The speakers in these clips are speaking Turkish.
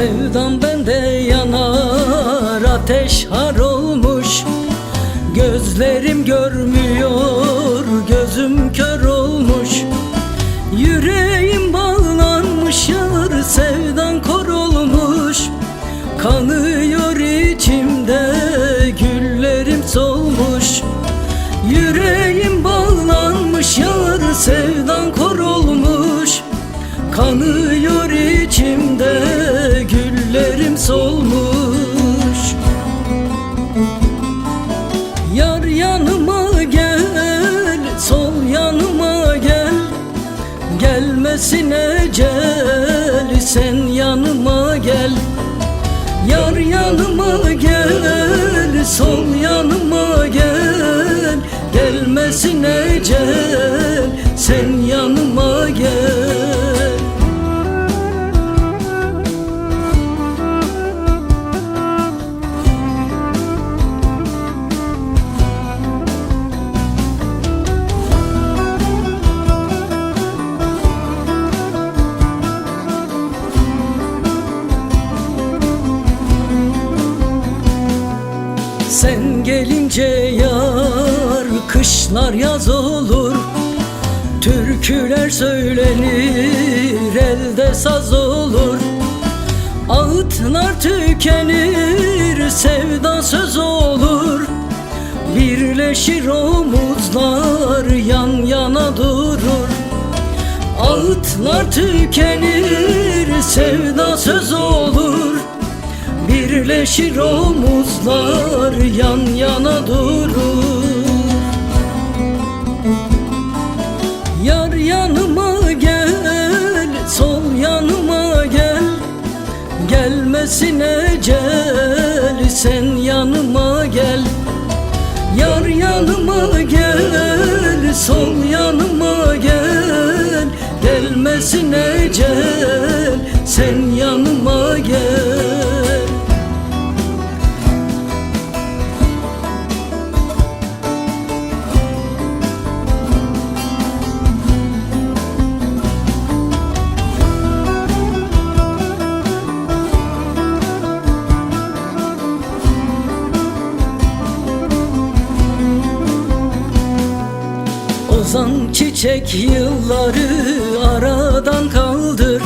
Sevdam bende yanar ateş har olmuş. Gözlerim görmüyor gözüm kör olmuş. Yüreğim bağlanmış yar sevdan kor olmuş Kanıyor içimde güllerim solmuş. Yüreğim bağlanmış yar sevdan kor olmuş Kanıyor içimde güllerim solmuş. Yar yanıma gel sol yanıma gel. Gelmesin ecel sen yanıma gel. Yar yanıma gel sol yanıma gel. Gelmesin ecel sen yanıma Sen gelince yar kışlar yaz olur. Türküler söylenir elde saz olur. Ağıtlar tükenir sevda söz olur. Birleşir omuzlar yan yana durur. Ağıtlar tükenir sevda söz olur Birleşir omuzlar yan yana durur. Yar yanıma gel, sol yanıma gel. Gelmesin ecel, sen yanıma gel. Yar yanıma gel, sol Ozan çiçek yılları aradan kaldır.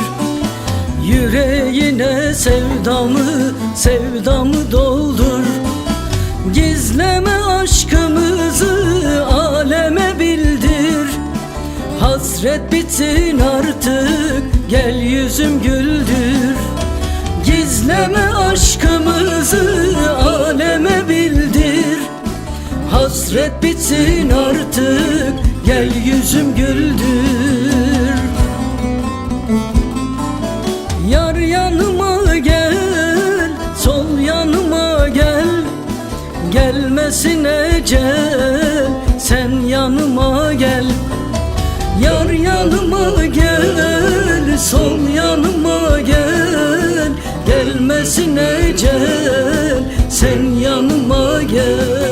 Yüreğine sevdamı, sevdamı doldur. Gizleme aşkımızı aleme bildir. Hasret bitsin artık gel yüzüm güldür. Gizleme aşkımızı aleme bildir. Hasret bitsin artık Gel yüzüm güldür. Yar yanıma gel Sol yanıma gel. Gelmesin ecel Sen yanıma gel. Yar yanıma gel Sol yanıma gel. Gelmesin ecel Sen yanıma gel.